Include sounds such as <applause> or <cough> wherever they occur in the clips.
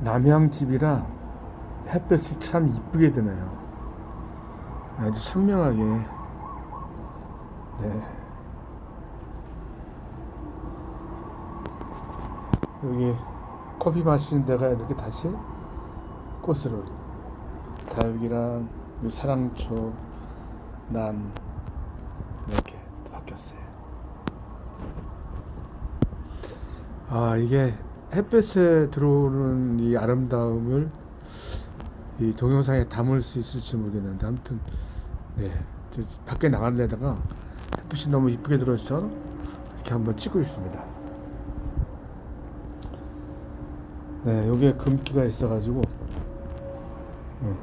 남양집이라 햇볕이 참 이쁘게 드네요. 아주 선명하게. 네. 여기 커피 마시는 데가 이렇게 다시 꽃으로 다육이랑 이 사랑초, 남 이렇게 바뀌었어요. 아 이게 햇볕에 들어오는 이 아름다움을 이 동영상에 담을 수 있을지 모르겠는데 아무튼 네저 밖에 나가려다가 햇빛이 너무 이쁘게 들어서 이렇게 한번 찍고 있습니다. 네 여기에 금기가 있어 가지고 어,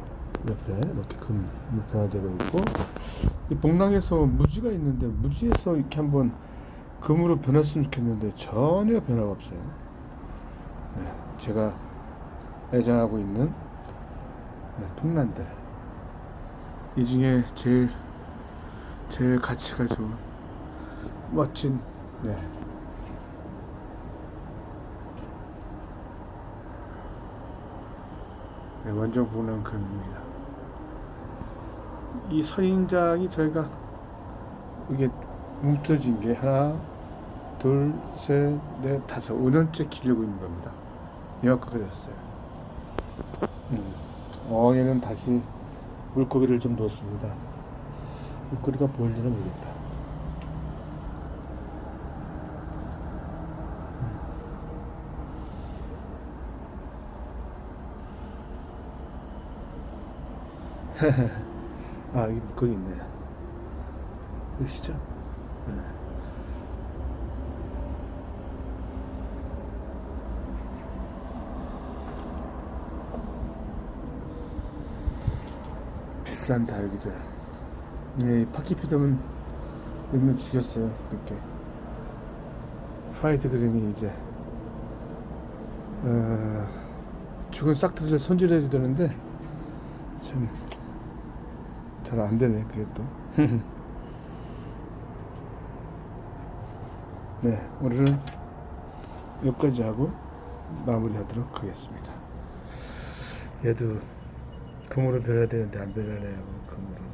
옆에 이렇게 금 이렇게 되어 있고 이 복랑에서 무지가 있는데 무지에서 이렇게 한번 금으로 변했으면 좋겠는데 전혀 변화가 없어요. 네, 제가 애정하고 있는 네, 풍란들 이 중에 제일 제일 가치가 좋은 멋진 네. 네, 원종 복랑 금입니다. 이 선인장이 저희가 이게 뭉쳐진 게 하나, 둘, 셋, 넷, 다섯, 5년째 기르고 있는 겁니다. 이만큼 됐어요. 음. 어에는 다시 물고기를 좀 넣었습니다. 물고기가 보일지는 모르겠다. <laughs> 아, 여기 물고기 있네. 보이시죠? 네. 비싼 다육이들. 네, 파키피덤은 몇명 죽였어요, 이렇게. 화이트 그림이 이제, 어, 죽은 싹들을 손질해야 되는데, 참, 잘 안 되네, 그게 또. <laughs> 네, 오늘은 여기까지 하고 마무리하도록 하겠습니다. 얘도 금으로 변해야 되는데 안 변하네요. 금으로.